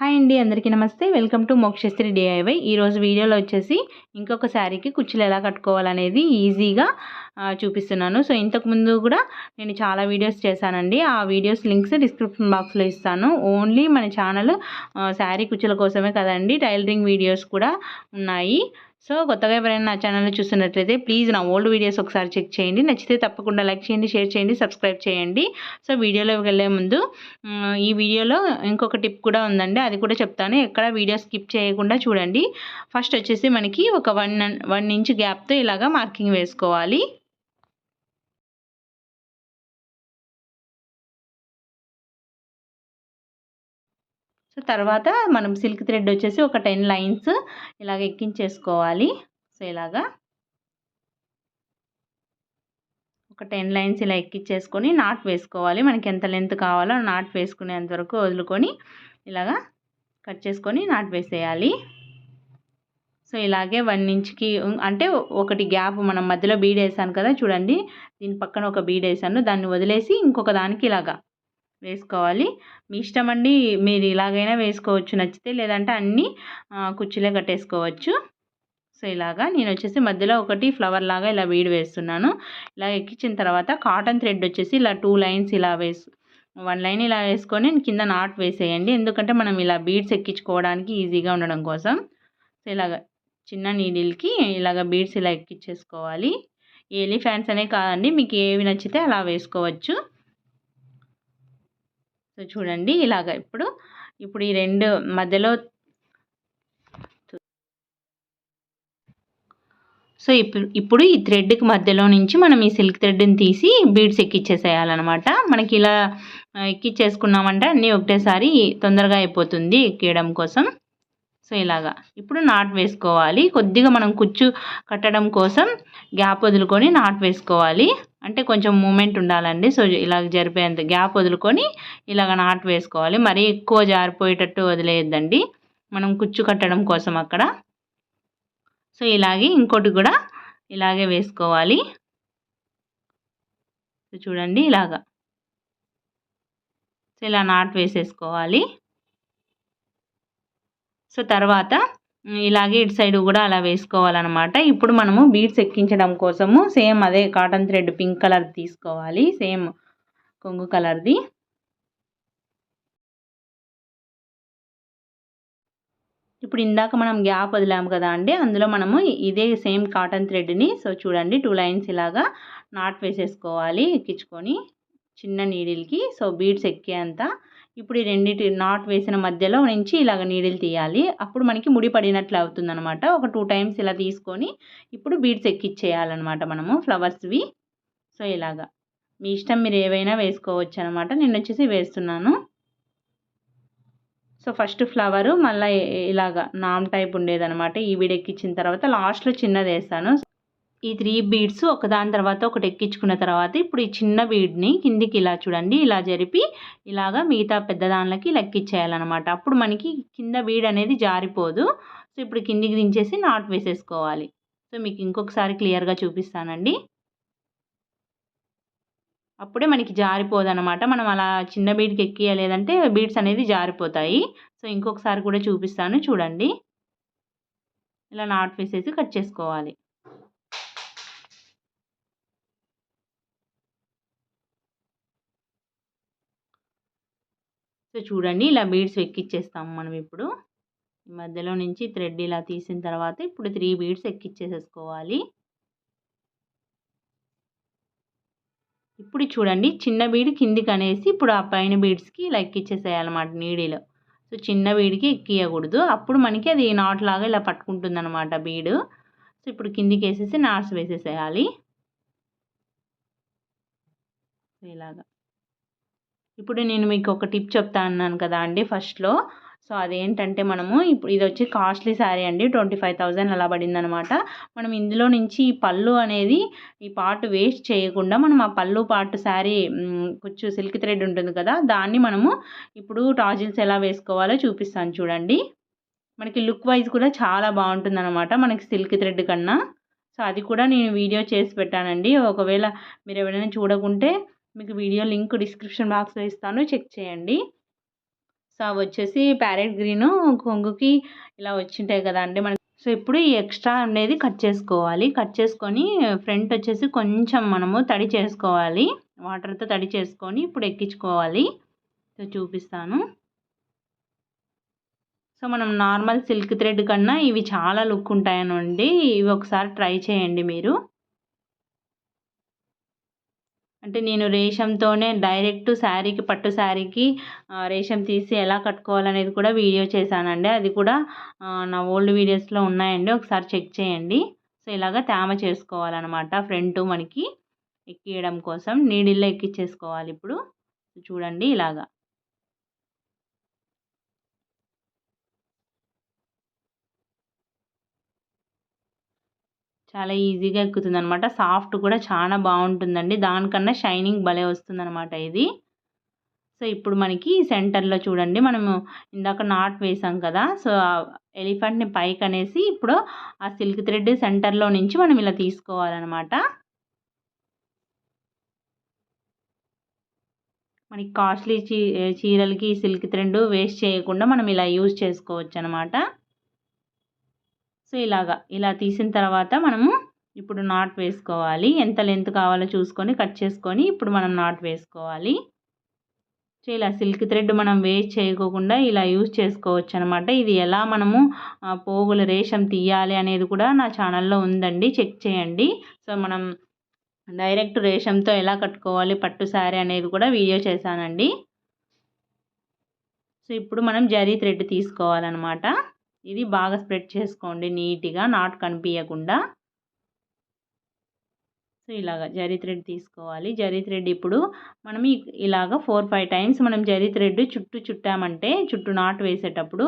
Hi అండి అందరికీ నమస్తే. వెల్కమ్ టు మోక్షశ్రీ డిఐవై ఈరోజు వీడియోలో వచ్చేసి ఇంకొక శారీకి కుచ్చులు ఎలా కట్టుకోవాలనేది ఈజీగా చూపిస్తున్నాను. సో ఇంతకుముందు కూడా నేను చాలా వీడియోస్ చేశానండి. ఆ వీడియోస్ లింక్స్ డిస్క్రిప్షన్ బాక్స్లో ఇస్తాను. ఓన్లీ మన ఛానల్ శారీ కుచ్చుల కోసమే కదండి టైలరింగ్ వీడియోస్ కూడా ఉన్నాయి. సో కొత్తగా ఎవరైనా నా ఛానల్ చూస్తున్నట్లయితే ప్లీజ్ నా ఓల్డ్ వీడియోస్ ఒకసారి చెక్ చేయండి. నచ్చితే తప్పకుండా లైక్ చేయండి షేర్ చేయండి సబ్స్క్రైబ్ చేయండి. సో వీడియోలోకి వెళ్ళే ముందు ఈ వీడియోలో ఇంకొక టిప్ కూడా ఉందండి. అది కూడా చెప్తాను. ఎక్కడ వీడియో స్కిప్ చేయకుండా చూడండి. ఫస్ట్ వచ్చేసి మనకి ఒక వన్ వన్ ఇంచ్ గ్యాప్తో ఇలాగా మార్కింగ్ వేసుకోవాలి. సో తర్వాత మనం సిల్క్ థ్రెడ్ వచ్చేసి ఒక టెన్ లైన్స్ ఇలాగ ఎక్కించేసుకోవాలి. సో ఇలాగా ఒక టెన్ లైన్స్ ఇలా ఎక్కించేసుకొని నాట్ వేసుకోవాలి. మనకి ఎంత లెంత్ కావాలో నాట్ వేసుకునేంత వరకు వదులుకొని ఇలాగా కట్ చేసుకొని నాట్ వేసేయాలి. సో ఇలాగే వన్ ఇంచ్కి అంటే ఒకటి గ్యాప్ మనం మధ్యలో బీడ్ వేసాను కదా చూడండి. దీని పక్కన ఒక బీడ్ వేసాను దాన్ని వదిలేసి ఇంకొక దానికి ఇలాగా వేసుకోవాలి. మీ ఇష్టం అండి మీరు ఇలాగైనా వేసుకోవచ్చు నచ్చితే లేదంటే అన్నీ కుర్చీలే కట్టేసుకోవచ్చు. సో ఇలాగా నేను వచ్చేసి మధ్యలో ఒకటి ఫ్లవర్ లాగా ఇలా వీడి వేస్తున్నాను. ఇలా ఎక్కించిన తర్వాత కాటన్ థ్రెడ్ వచ్చేసి ఇలా టూ లైన్స్ ఇలా వేసు వన్ లైన్ ఇలా వేసుకొని కింద నాట్ వేసేయండి. ఎందుకంటే మనం ఇలా బీడ్స్ ఎక్కించుకోవడానికి ఈజీగా ఉండడం కోసం. సో ఇలాగ చిన్న నీడిల్కి ఇలాగ బీడ్స్ ఇలా ఎక్కించేసుకోవాలి. ఎలిఫాంట్స్ అనే కాదండి మీకు ఏవి నచ్చితే అలా వేసుకోవచ్చు. సో చూడండి ఇలాగ ఇప్పుడు ఇప్పుడు ఈ రెండు మధ్యలో సో ఇప్పుడు ఇప్పుడు ఈ థ్రెడ్కి మధ్యలో నుంచి మనం ఈ సిల్క్ థ్రెడ్ని తీసి బీడ్స్ ఎక్కిచ్చేసేయాలన్నమాట. మనకి ఇలా ఎక్కిచ్చేసుకున్నామంటే అన్నీ ఒకటేసారి తొందరగా అయిపోతుంది ఎక్కియడం కోసం. సో ఇలాగా. ఇప్పుడు నాట్ వేసుకోవాలి. కొద్దిగా మనం కుచ్చు కట్టడం కోసం గ్యాప్ వదులుకొని నాట్ వేసుకోవాలి. అంటే కొంచెం మూమెంట్ ఉండాలండి. సో ఇలాగ జరిపేంత గ్యాప్ వదులుకొని ఇలాగ నాట్ వేసుకోవాలి. మరీ ఎక్కువ జారిపోయేటట్టు వదిలేయద్దండి. మనం కుచ్చు కట్టడం కోసం అక్కడ. సో ఇలాగే ఇంకోటి కూడా ఇలాగే వేసుకోవాలి. సో చూడండి ఇలాగా. సో ఇలా నాట్ వేసేసుకోవాలి. సో తర్వాత ఇలాగే ఇటు సైడ్ కూడా అలా వేసుకోవాలన్నమాట. ఇప్పుడు మనము బీడ్స్ ఎక్కించడం కోసము సేమ్ అదే కాటన్ థ్రెడ్ పింక్ కలర్ తీసుకోవాలి. సేమ్ కొంగు కలర్ది. ఇప్పుడు ఇందాక మనం గ్యాప్ వదిలాము కదా అండి అందులో మనము ఇదే సేమ్ కాటన్ థ్రెడ్ని సో చూడండి టూ లైన్స్ ఇలాగా నాట్ వేసేసుకోవాలి ఎక్కించుకొని చిన్న నీడిల్కి. సో బీడ్స్ ఎక్కేంత ఇప్పుడు ఈ రెండింటి నాట్ వేసిన మధ్యలో నుంచి ఇలాగ నీడిల్ తీయాలి. అప్పుడు మనకి ముడి పడినట్లు అవుతుంది అనమాట ఒక టూ టైమ్స్ ఇలా తీసుకొని ఇప్పుడు బీడ్స్ ఎక్కిచ్చేయాలన్నమాట మనము ఫ్లవర్స్వి. సో ఇలాగా. మీ ఇష్టం మీరు ఏవైనా వేసుకోవచ్చు అనమాట నేను వచ్చేసి వేస్తున్నాను. సో ఫస్ట్ ఫ్లవరు మళ్ళీ ఇలాగా నామ్ టైప్ ఉండేదనమాట ఈ వీడెక్కిచ్చిన తర్వాత లాస్ట్లో చిన్నది వేస్తాను. ఈ త్రీ బీడ్స్ ఒకదాని తర్వాత ఒకటి ఎక్కించుకున్న తర్వాత ఇప్పుడు ఈ చిన్న బీడ్ని కిందికి ఇలా చూడండి ఇలా జరిపి ఇలాగా మిగతా పెద్ద దానిలకి లెక్కిచ్చేయాలన్నమాట అప్పుడు మనకి కింద బీడ్ అనేది జారిపోదు. సో ఇప్పుడు కిందికి దించేసి నాట్ వేసేసుకోవాలి. సో మీకు ఇంకొకసారి క్లియర్గా చూపిస్తానండి. అప్పుడే మనకి జారిపోదు అనమాట మనం అలా చిన్న బీడ్కి ఎక్కియలేదంటే బీడ్స్ అనేది జారిపోతాయి. సో ఇంకొకసారి కూడా చూపిస్తాను. చూడండి. ఇలా నాట్ వేసేసి కట్ చేసుకోవాలి. సో చూడండి ఇలా బీడ్స్ ఎక్కిచ్చేస్తాము మనం ఇప్పుడు. ఈ మధ్యలో నుంచి థ్రెడ్ ఇలా తీసిన తర్వాత ఇప్పుడు త్రీ బీడ్స్ ఎక్కిచ్చేసేసుకోవాలి. ఇప్పుడు చూడండి చిన్న బీడ్ కిందికి అనేసి ఇప్పుడు ఆ పైన బీడ్స్కి ఇలా ఎక్కిచ్చేసేయాలన్నమాట నీడిలో. సో చిన్న బీడ్కి ఎక్కియకూడదు అప్పుడు మనకి అది నాట్ లాగా ఇలా పట్టుకుంటుంది అనమాట బీడు. సో ఇప్పుడు కిందికి వేసేసి నాట్స్ వేసేసేయాలి ఇలాగా. ఇప్పుడు నేను మీకు ఒక టిప్ చెప్తా అన్నాను కదా అండి ఫస్ట్లో. సో అదేంటంటే మనము ఇప్పుడు ఇది వచ్చి కాస్ట్లీ శారీ అండి. ట్వంటీ ఫైవ్ థౌజండ్ అలా పడిందనమాట మనం ఇందులో నుంచి ఈ పళ్ళు అనేది ఈ పార్ట్ వేస్ట్ చేయకుండా మనం ఆ పళ్ళు పార్ట్ శారీ కొంచెం సిల్క్ థ్రెడ్ ఉంటుంది కదా దాన్ని మనము ఇప్పుడు టాజిల్స్ ఎలా వేసుకోవాలో చూపిస్తాను చూడండి. మనకి లుక్ వైజ్ కూడా చాలా బాగుంటుంది అనమాట మనకి సిల్క్ థ్రెడ్ కన్నా. సో అది కూడా నేను వీడియో చేసి పెట్టానండి. ఒకవేళ మీరు ఎవరైనా చూడకుంటే మీకు వీడియో లింక్ డిస్క్రిప్షన్ బాక్స్లో ఇస్తాను చెక్ చేయండి. సో అవి వచ్చేసి ప్యారెట్ గ్రీన్ కొంగుకి ఇలా వచ్చింటాయి కదా అండి. మనకి సో ఇప్పుడు ఈ ఎక్స్ట్రా అనేది కట్ చేసుకోవాలి. కట్ చేసుకొని ఫ్రంట్ వచ్చేసి కొంచెం మనము తడి చేసుకోవాలి. వాటర్తో తడి చేసుకొని ఇప్పుడు ఎక్కించుకోవాలి. సో చూపిస్తాను. సో మనం నార్మల్ సిల్క్ థ్రెడ్ కన్నా ఇవి చాలా లుక్ ఉంటాయనండి. ఇవి ఒకసారి ట్రై చేయండి మీరు. అంటే నేను రేషంతోనే డైరెక్ట్ శారీకి పట్టు శారీకి రేషం తీసి ఎలా కట్టుకోవాలనేది కూడా వీడియో చేశానండి. అది కూడా నా ఓల్డ్ వీడియోస్లో ఉన్నాయండి. ఒకసారి చెక్ చేయండి. సో ఇలాగ తేమ చేసుకోవాలన్నమాట ఫ్రంట్ మనకి ఎక్కియడం కోసం. నీడిల్లో ఎక్కిచ్చేసుకోవాలి ఇప్పుడు. చూడండి ఇలాగా. చాలా ఈజీగా ఎక్కుతుంది అనమాట సాఫ్ట్ కూడా చాలా బాగుంటుందండి. దానికన్నా షైనింగ్ భలే వస్తుందన్నమాట ఇది. సో ఇప్పుడు మనకి సెంటర్లో చూడండి. మనము ఇందాక నాట్ వేసాం కదా. సో ఎలిఫెంట్ని పైకి అనేసి ఇప్పుడు ఆ సిల్క్ థ్రెడ్ సెంటర్లో నుంచి మనం ఇలా తీసుకోవాలన్నమాట. మనకి కాస్ట్లీ చీ చీరలకి సిల్క్ థ్రెడ్ వేస్ట్ చేయకుండా మనం ఇలా యూజ్ చేసుకోవచ్చు అనమాట సో ఇలాగా. ఇలా తీసిన తర్వాత మనము ఇప్పుడు నాట్ వేసుకోవాలి. ఎంత లెంత్ కావాలో చూసుకొని కట్ చేసుకొని ఇప్పుడు మనం నాట్ వేసుకోవాలి. సో ఇలా సిల్క్ థ్రెడ్ మనం వేస్ట్ చేయకోకుండా ఇలా యూజ్ చేసుకోవచ్చు అనమాట ఇది ఎలా మనము పోగుల రేషం తీయాలి అనేది కూడా నా ఛానల్లో ఉందండి. చెక్ చేయండి. సో మనం డైరెక్ట్ రేషంతో ఎలా కట్టుకోవాలి పట్టు శారీ అనేది కూడా వీడియో చేశానండి. సో ఇప్పుడు మనం జరీ థ్రెడ్ తీసుకోవాలన్నమాట ఇది బాగా స్ప్రెడ్ చేసుకోండి నీట్గా నాట్ కనిపించకుండా సో ఇలాగ జరీ థ్రెడ్ తీసుకోవాలి. జరీ థ్రెడ్ ఇప్పుడు మనం ఇలాగ ఫోర్ ఫైవ్ టైమ్స్ మనం జరీ థ్రెడ్ చుట్టూ చుట్టామంటే చుట్టూ నాట్ వేసేటప్పుడు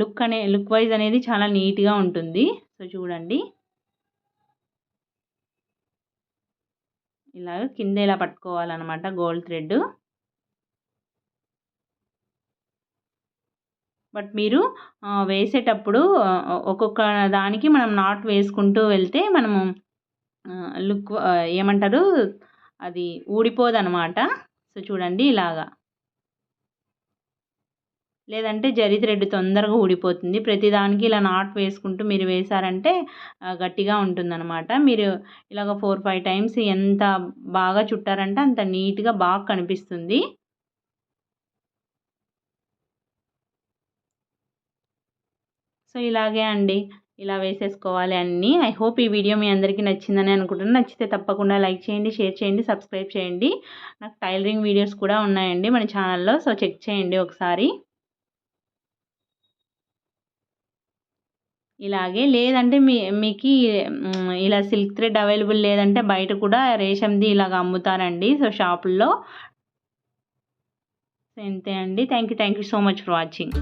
లుక్ అనే లుక్ వైజ్ అనేది చాలా నీట్గా ఉంటుంది. సో చూడండి. ఇలాగ కింద ఇలా పట్టుకోవాలన్నమాట గోల్డ్ థ్రెడ్. బట్ మీరు వేసేటప్పుడు ఒక్కొక్క దానికి మనం నాట్ వేసుకుంటూ వెళ్తే మనము లుక్ ఏమంటారు అది ఊడిపోదనమాట సో చూడండి ఇలాగా. లేదంటే జరి థ్రెడ్ తొందరగా ఊడిపోతుంది. ప్రతిదానికి ఇలా నాట్ వేసుకుంటూ మీరు వేశారంటే గట్టిగా ఉంటుందన్నమాట. మీరు ఇలాగ ఫోర్ ఫైవ్ టైమ్స్ ఎంత బాగా చుట్టారంటే అంత నీట్గా బాగా కనిపిస్తుంది. సో ఇలాగే అండి. ఇలా వేసేసుకోవాలి అన్నీ. ఐ హోప్ ఈ వీడియో మీ అందరికీ నచ్చిందని అనుకుంటున్నాను నచ్చితే తప్పకుండా లైక్ చేయండి షేర్ చేయండి సబ్స్క్రైబ్ చేయండి. నాకు టైలరింగ్ వీడియోస్ కూడా ఉన్నాయండి మన ఛానల్లో. సో చెక్ చేయండి ఒకసారి. ఇలాగే లేదంటే మీ మీకు ఇలా సిల్క్ థ్రెడ్ అవైలబుల్ లేదంటే బయట కూడా రేషంది ఇలాగ అమ్ముతారండి సో షాపుల్లో. అంతే అండి. Thank you thank you so much for watching.